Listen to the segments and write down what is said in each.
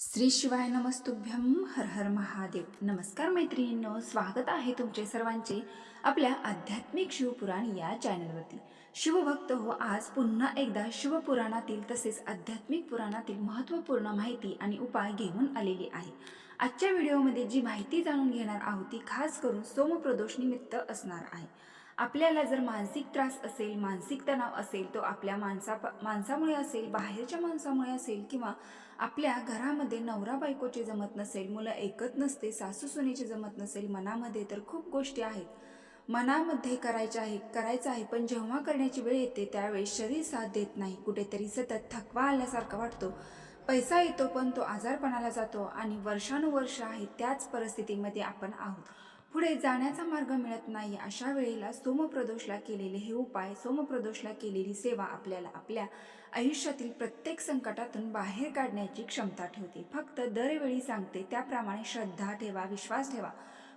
श्री शिवाय नमस्तुभ्यम हर हर महादेव. नमस्कार मैत्रिणींनो स्वागत आहे तुमचे सर्वांचे आपल्या आध्यात्मिक शिवपुराण या चॅनलवरती. शिवभक्त हो आज पुन्हा एकदा शिवपुराणातील तसेच आध्यात्मिक पुराणातील महत्त्वपूर्ण माहिती आणि उपाय घेऊन आलेली आहे. आजच्या व्हिडिओमध्ये जी माहिती जाणून घेणार आहोत ती खास करून सोमप्रदोष निमित्त असणार आहे. आपल्याला जर मानसिक त्रास असेल मानसिक तणाव असेल तो आपल्या माणसा माणसामुळे असेल बाहेरच्या माणसामुळे असेल किंवा आपल्या घरामध्ये नवरा बायकोचे जमत नसेल मुलं ऐकत नसते सासू सुनेचे जमत नसेल मनामध्ये तर खूप गोष्टी आहेत. मनामध्ये करायच्या आहे करायचं आहे पण जेव्हा करण्याची वेळ येते त्यावेळेस शरीर साथ देत नाही. कुठेतरी सतत थकवा आल्यासारखा वाटतो. पैसा येतो पण तो आजारपणाला जातो आणि वर्षानुवर्ष आहे त्याच परिस्थितीमध्ये आपण आहोत. पुढे जाण्याचा मार्ग मिळत नाही. अशा वेळेला सोमप्रदोषला केलेले हे उपाय सोमप्रदोषला केलेली सेवा आपल्याला आपल्या आयुष्यातील प्रत्येक संकटातून बाहेर काढण्याची क्षमता ठेवते. फक्त दरवेळी सांगते त्याप्रमाणे श्रद्धा ठेवा विश्वास ठेवा.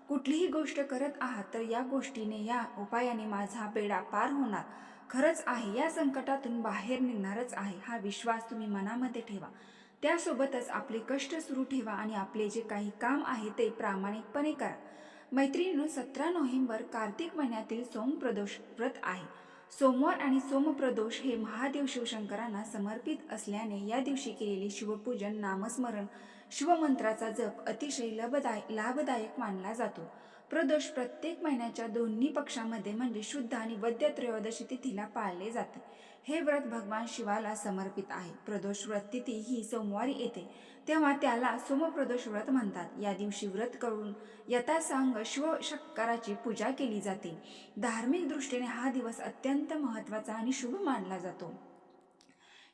कुठलीही गोष्ट करत आहात तर या गोष्टीने या उपायाने माझा बेडा पार होणार. खरंच आहे या संकटातून बाहेर निघणारच आहे. हा विश्वास तुम्ही मनामध्ये ठेवा. त्यासोबतच आपले कष्ट सुरू ठेवा आणि आपले जे काही काम आहे ते प्रामाणिकपणे करा. मैत्रिणीनं सतरा नोव्हेंबर कार्तिक महिन्यातील सोमप्रदोष व्रत आहे. सोमवार आणि सोमप्रदोष हे महादेव शिवशंकरांना समर्पित असल्याने या दिवशी केलेले शिवपूजन नामस्मरण शिवमंत्राचा जप अतिशय लाभदाय लाभदायक मानला जातो. प्रदोष प्रत्येक महिन्याच्या दोन्ही पक्षामध्ये म्हणजे शुद्ध आणि वद्य त्रयोदशी तिथीला पाळले जाते. हे व्रत भगवान शिवाला समर्पित आहे. प्रदोष व्रत तिथी ही सोमवारी येते. तेव्हा त्याला सोमप्रदोष व्रत म्हणतात. या दिवशी व्रत करून यथासांग शिवशंकराची पूजा केली जाते. धार्मिक दृष्टीने हा दिवस अत्यंत महत्त्वाचा आणि शुभ मानला जातो.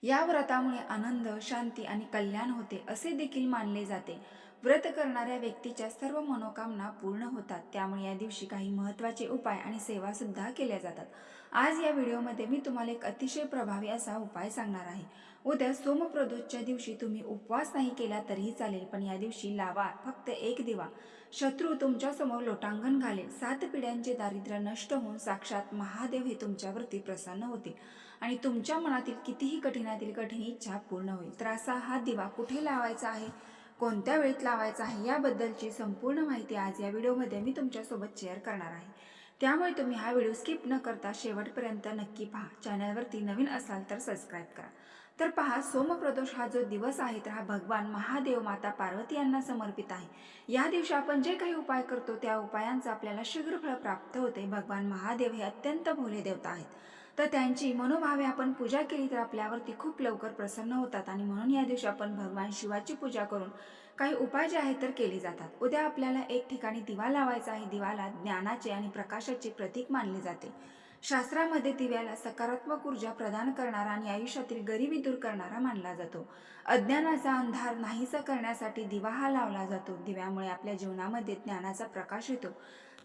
या व्रतामुळे आनंद शांती आणि कल्याण होते असे देखील मानले जाते. व्रत करणाऱ्या व्यक्तीच्या सर्व मनोकामना पूर्ण होतात. त्यामुळे या दिवशी काही महत्त्वाचे उपाय आणि सेवासुद्धा केल्या जातात. आज या व्हिडिओमध्ये मी तुम्हाला एक अतिशय प्रभावी असा उपाय सांगणार आहे. उद्या सोमप्रदोषच्या दिवशी तुम्ही उपवास नाही केला तरीही चालेल पण या दिवशी लावा फक्त एक दिवा. शत्रू तुमच्यासमोर लोटांगण घालेल. सात पिढ्यांचे दारिद्र्य नष्ट होऊन साक्षात महादेव हे तुमच्यावरती प्रसन्न होतील. आणि तुमच्या मनातील कितीही कठीणातील कठीण इच्छा पूर्ण होईल. तर असा हा दिवा कुठे लावायचा आहे? कोणत्या वेळेत लावायचा आहे? याबद्दलची संपूर्ण माहिती आज या व्हिडिओमध्ये मी तुमच्यासोबत शेअर करणार आहे. त्यामुळे तुम्ही हा व्हिडिओ स्किप न करता शेवटपर्यंत नक्की पहा. चॅनलवरती नवीन असाल तर सबस्क्राईब करा. तर पहा सोमप्रदोष हा जो दिवस आहे तर हा भगवान महादेव माता पार्वती यांना समर्पित आहे. या दिवशी आपण जे काही उपाय करतो त्या उपायांचा आपल्याला शीघ्र फळ प्राप्त होते. भगवान महादेव हे अत्यंत भोले देवता आहेत. तर त्यांची मनोभावे आपण पूजा केली तर आपल्यावरती खूप लवकर प्रसन्न होतात आणि म्हणून या दिवशी आपण भगवान शिवाची पूजा करून काही उपाय जे आहेत तर केले जातात. उद्या आपल्याला एक ठिकाणी दिवा लावायचा आहे. दिवाला ज्ञानाचे आणि प्रकाशाचे प्रतीक मानले जाते. शास्त्रामध्ये दिव्याला सकारात्मक ऊर्जा प्रदान करणारा आणि आयुष्यातील गरिबी दूर करणारा मानला जातो. अज्ञानाचा अंधार नाहीसा करण्यासाठी दिवा हा लावला जातो. दिव्यामुळे आपल्या जीवनामध्ये ज्ञानाचा प्रकाश येतो.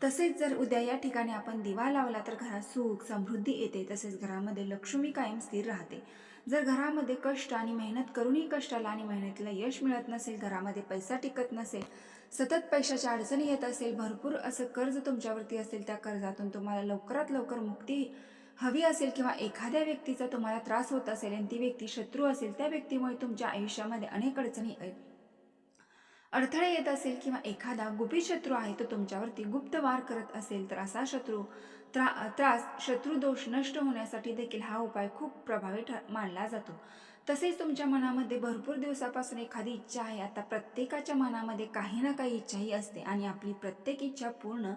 तसेच जर उद्या या ठिकाणी आपण दिवा लावला तर घरात सुख समृद्धी येते. तसेच घरामध्ये लक्ष्मी कायम स्थिर राहते. जर घरामध्ये कष्ट आणि मेहनत करूनही कष्टाला आणि मेहनतीला यश मिळत नसेल घरामध्ये पैसा टिकत नसेल सतत पैशाच्या अडचणी येत असेल भरपूर असं कर्ज तुमच्यावरती असेल त्या कर्जातून तुम्हाला लवकरात लवकर मुक्ती हवी असेल किंवा एखाद्या व्यक्तीचा तुम्हाला त्रास होत असेल आणि ती व्यक्ती शत्रू असेल त्या व्यक्तीमुळे तुमच्या आयुष्यामध्ये अनेक अडचणी अडथळे येत असेल किंवा एखादा गुपित शत्रू आहे तो तुमच्यावरती गुप्त वार करत असेल तर असा शत्रू त्रा त्रास शत्रुदोष नष्ट होण्यासाठी देखील हा उपाय खूप प्रभावी ठ मानला जातो. तसेच तुमच्या मनामध्ये भरपूर दिवसापासून एखादी इच्छा आहे आता प्रत्येकाच्या मनामध्ये काही ना काही इच्छाही असते आणि आपली प्रत्येक इच्छा पूर्ण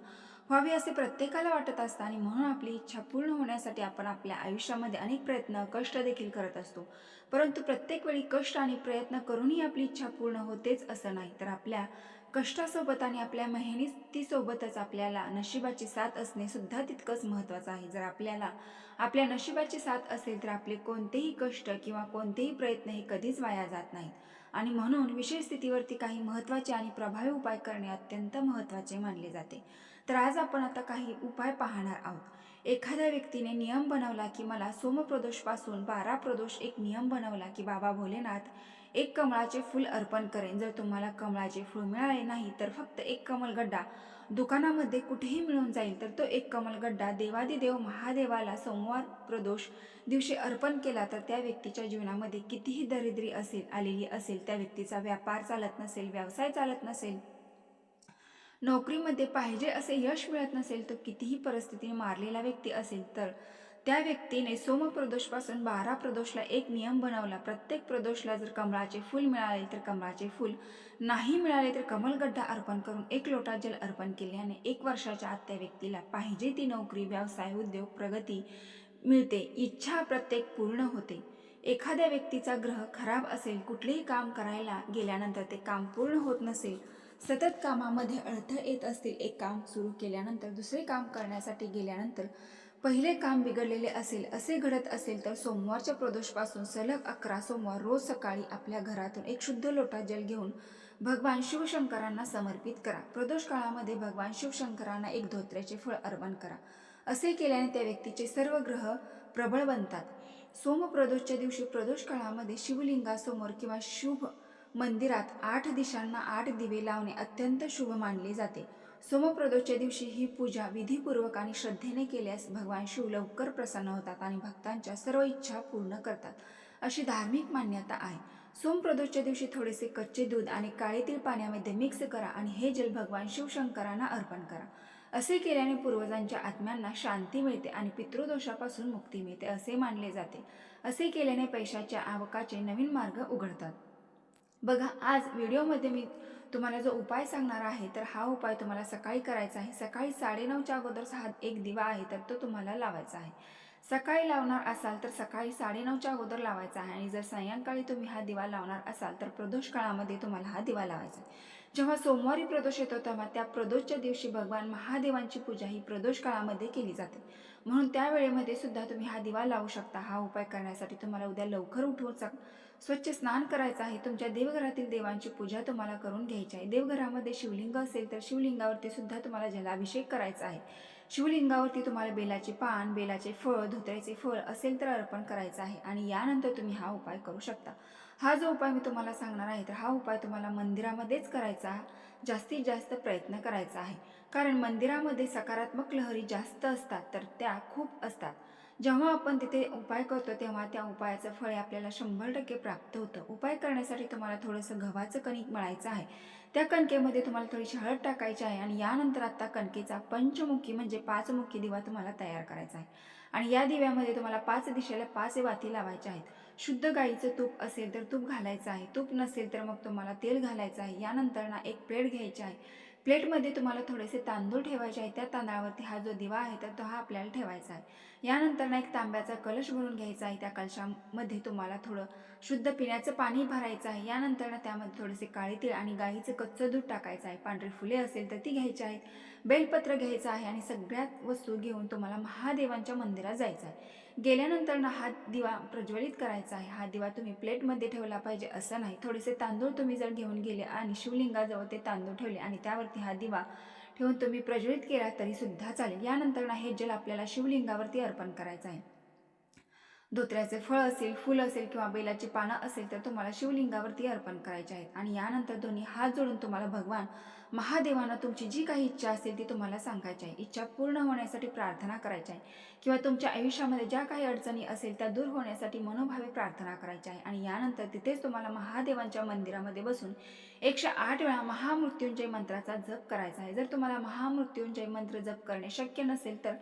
व्हावी असे प्रत्येकाला वाटत असतं आणि म्हणून आपली इच्छा पूर्ण होण्यासाठी आपण आपल्या आयुष्यामध्ये अनेक प्रयत्न कष्ट देखील करत असतो. परंतु प्रत्येक वेळी कष्ट आणि प्रयत्न करूनही आपली इच्छा पूर्ण होतेच असं नाही. तर आपल्या कष्टासोबत आणि आपल्या मेहनतीसोबतच आपल्याला नशिबाची साथ असणे सुद्धा तितकंच महत्त्वाचं आहे. जर आपल्याला आपल्या नशिबाची साथ असेल तर आपले कोणतेही कष्ट किंवा कोणतेही प्रयत्न हे कधीच वाया जात नाहीत. आणि म्हणून विशेष स्थितीवरती काही महत्त्वाचे आणि प्रभावी उपाय करणे अत्यंत महत्त्वाचे मानले जाते. तर आज आपण आता काही उपाय पाहणार आहोत. एखाद्या व्यक्तीने नियम बनवला की मला सोमप्रदोषपासून बारा प्रदोष एक नियम बनवला की बाबा भोलेनाथ एक कमळाचे फूल अर्पण करेन. जर तुम्हाला कमळाचे फूल मिळाले नाही तर फक्त एक कमलगड्डा दुकानामध्ये कुठेही मिळून जाईल तर तो एक कमलगड्डा देवादिदेव महादेवाला सोमवार प्रदोष दिवशी अर्पण केला तर त्या व्यक्तीच्या जीवनामध्ये कितीही दरिद्री असेल आलेली असेल त्या व्यक्तीचा व्यापार चालत नसेल व्यवसाय चालत नसेल नोकरीमध्ये पाहिजे असे यश मिळत नसेल तर कितीही परिस्थितीने मारलेला व्यक्ती असेल तर त्या व्यक्तीने सोमप्रदोषपासून बारा प्रदोषला एक नियम बनवला. प्रत्येक प्रदोषला जर कमळाचे फूल मिळाले तर कमळाचे फूल नाही मिळाले तर कमलगड्डा अर्पण करून एक लोटा जल अर्पण केल्याने एक वर्षाच्या आत त्या व्यक्तीला पाहिजे ती नोकरी व्यवसाय उद्योग प्रगती मिळते. इच्छा प्रत्येक पूर्ण होते. एखाद्या व्यक्तीचा ग्रह खराब असेल कुठलेही काम करायला गेल्यानंतर ते काम पूर्ण होत नसेल सतत कामामध्ये अडथळे येत असतील एक काम सुरू केल्यानंतर दुसरे काम करण्यासाठी गेल्यानंतर पहिले काम बिघडलेले असेल असे घडत असेल तर सोमवारच्या प्रदोषपासून सलग अकरा सोमवार रोज सकाळी आपल्या घरातून एक शुद्ध लोटा जल घेऊन भगवान शिवशंकरांना समर्पित करा. प्रदोष काळामध्ये भगवान शिवशंकरांना एक धोत्र्याचे फळ अर्पण करा. असे केल्याने त्या व्यक्तीचे सर्व ग्रह प्रबळ बनतात. सोमप्रदोषच्या दिवशी प्रदोष काळामध्ये शिवलिंगासमोर किंवा शुभ मंदिरात आठ दिशांना आठ दिवे लावणे अत्यंत शुभ मानले जाते. सोमप्रदोषच्या दिवशी ही पूजा विधीपूर्वक आणि श्रद्धेने केल्यास भगवान शिव लवकर प्रसन्न होतात आणि भक्तांच्या सर्व इच्छा पूर्ण करतात अशी धार्मिक मान्यता आहे. सोमप्रदोषच्या दिवशी थोडेसे कच्चे दूध आणि काळे तीळ पाण्यामध्ये मिक्स करा आणि हे जल भगवान शिवशंकरांना अर्पण करा. असे केल्याने पूर्वजांच्या आत्म्यांना शांती मिळते आणि पितृदोषापासून मुक्ती मिळते असे मानले जाते. असे केल्याने पैशाच्या आवकाचे नवीन मार्ग उघडतात. बघा आज व्हिडिओमध्ये मी तुम्हाला जो उपाय सांगणार आहे तर हा उपाय तुम्हाला सकाळी करायचा आहे. सकाळी साडेनऊच्या अगोदर हा एक दिवा आहे तर तो तुम्हाला लावायचा आहे. सकाळी लावणार असाल तर सकाळी साडेनऊच्या अगोदर लावायचा आहे. आणि जर सायंकाळी तुम्ही हा दिवा लावणार असाल तर प्रदोष काळामध्ये तुम्हाला हा दिवा लावायचा आहे. जेव्हा सोमवारी प्रदोष येतो तेव्हा त्या प्रदोषच्या दिवशी भगवान महादेवांची पूजा ही प्रदोष काळामध्ये केली जाते. म्हणून त्या वेळेमध्ये सुद्धा तुम्ही हा दिवा लावू शकता. हा उपाय करण्यासाठी तुम्हाला उद्या लवकर उठवून स्वच्छ स्नान करायचं आहे. तुमच्या देवघरातील देवांची पूजा तुम्हाला करून घ्यायची आहे. देवघरामध्ये शिवलिंग असेल तर शिवलिंगावरती सुद्धा तुम्हाला जलाभिषेक करायचा आहे. शिवलिंगावरती तुम्हाला बेलाचे पान बेलाचे फळ धोत्र्याचे फळ असेल तर अर्पण करायचं आहे आणि यानंतर तुम्ही हा उपाय करू शकता. हा जो उपाय मी तुम्हाला सांगणार आहे तर हा उपाय तुम्हाला मंदिरामध्येच करायचा जास्तीत जास्त प्रयत्न करायचा आहे. कारण मंदिरामध्ये सकारात्मक लहरी जास्त असतात तर त्या खूप असतात. जेव्हा आपण तिथे उपाय करतो तेव्हा त्या उपायाचं फळ आपल्याला शंभर टक्के प्राप्त होतं. उपाय करण्यासाठी तुम्हाला थोडंसं गव्हाचं कणिक मळायचं आहे. त्या कणकेमध्ये तुम्हाला थोडीशी हळद टाकायची आहे आणि यानंतर आता कणकेचा पंचमुखी म्हणजे पाचमुखी दिवा तुम्हाला तयार करायचा आहे. आणि या दिव्यामध्ये तुम्हाला पाच दिशेला पाच वाती लावायच्या आहेत. शुद्ध गाईचं तूप असेल तर तूप घालायचं आहे. तूप नसेल तर मग तुम्हाला तेल घालायचं आहे. यानंतर ना एक प्लेट घ्यायची आहे. प्लेटमध्ये तुम्हाला थोडेसे तांदूळ ठेवायचे आहे त्या तांदळावरती हा जो दिवा आहे तर तो हा आपल्याला ठेवायचा आहे. यानंतर ना एक तांब्याचा कलश भरून घ्यायचा आहे. त्या कलशामध्ये तुम्हाला थोडं शुद्ध पिण्याचं पाणी भरायचं आहे. यानंतर ना त्यामध्ये थोडेसे काळे तीळ आणि गाईचं कच्चं दूध टाकायचं आहे. पांढरी फुले असेल तर ती घ्यायची आहेत. बेलपत्र घ्यायचं आहे आणि सगळ्यात वस्तू घेऊन तुम्हाला महादेवांच्या मंदिरात जायचं आहे. गेल्यानंतर ना हा दिवा प्रज्वलित करायचा आहे. हा दिवा तुम्ही प्लेटमध्ये ठेवला पाहिजे असं नाही. थोडेसे तांदूळ तुम्ही जर घेऊन गेले आणि शिवलिंगाजवळ ते तांदूळ ठेवले आणि त्यावरती हा दिवा ठेवून तुम्ही प्रज्वलित केला तरीसुद्धा चालेल. यानंतर ना हे जल आपल्याला शिवलिंगावरती अर्पण करायचं आहे. धोत्र्याचे फळ असेल फुल असेल किंवा बेलाची पानं असेल तर तुम्हाला शिवलिंगावरती अर्पण करायचे आहेत. आणि यानंतर दोन्ही हात जोडून तुम्हाला भगवान महादेवानं तुमची जी काही इच्छा असेल ती तुम्हाला सांगायची आहे. इच्छा पूर्ण होण्यासाठी प्रार्थना करायची आहे. किंवा तुमच्या आयुष्यामध्ये ज्या काही अडचणी असेल त्या दूर होण्यासाठी मनोभावे प्रार्थना करायची आहे. आणि यानंतर तिथेच तुम्हाला महादेवांच्या मंदिरामध्ये बसून एकशे आठ वेळा महामृत्युंजय मंत्राचा जप करायचा आहे. जर तुम्हाला महामृत्युंजय मंत्र जप करणे शक्य नसेल तर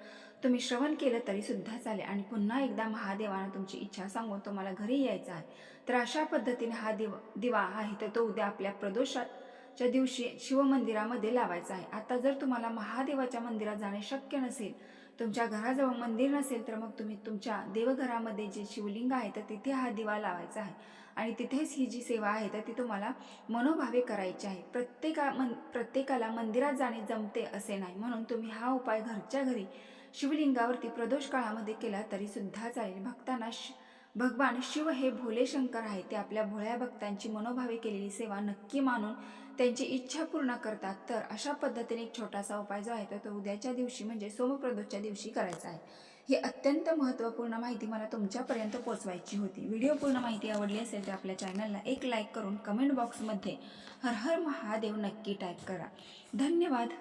तुम्ही श्रवण केलं तरी सुद्धा चालेल. आणि पुन्हा एकदा महादेवानं तुमची इच्छा सांगून तुम्हाला घरी यायचं आहे. तर अशा पद्धतीने हा दिव दिवा आहे तर तो उद्या आपल्या प्रदोषाच्या दिवशी शिवमंदिरामध्ये लावायचा आहे. आता जर तुम्हाला महादेवाच्या मंदिरात जाणे शक्य नसेल तुमच्या घराजवळ मंदिर नसेल तर मग तुम्ही तुमच्या देवघरामध्ये जे शिवलिंग आहे तर तिथे हा दिवा लावायचा आहे. आणि तिथेच ही जी सेवा आहे तर ती तुम्हाला मनोभावे करायची आहे. प्रत्येका मन प्रत्येकाला मंदिरात जाणे जमते असे नाही. म्हणून तुम्ही हा उपाय घरच्या घरी शिवलिंगावरती प्रदोष काळामध्ये केला तरीसुद्धा चालेल. भक्तांना शि भगवान शिव हे भोले शंकर आहे ते आपल्या भोळ्या भक्तांची मनोभावे केलेली सेवा नक्की मानून त्यांची इच्छा पूर्ण करतात. तर अशा पद्धतीने एक छोटासा उपाय जो आहे तर तो उद्याच्या दिवशी म्हणजे सोमप्रदोषच्या दिवशी करायचा आहे. ही अत्यंत महत्त्वपूर्ण माहिती मला तुमच्यापर्यंत पोचवायची होती. व्हिडिओ पूर्ण माहिती आवडली असेल तर आपल्या चॅनलला एक लाईक करून कमेंट बॉक्समध्ये हर हर महादेव नक्की टाईप करा. धन्यवाद.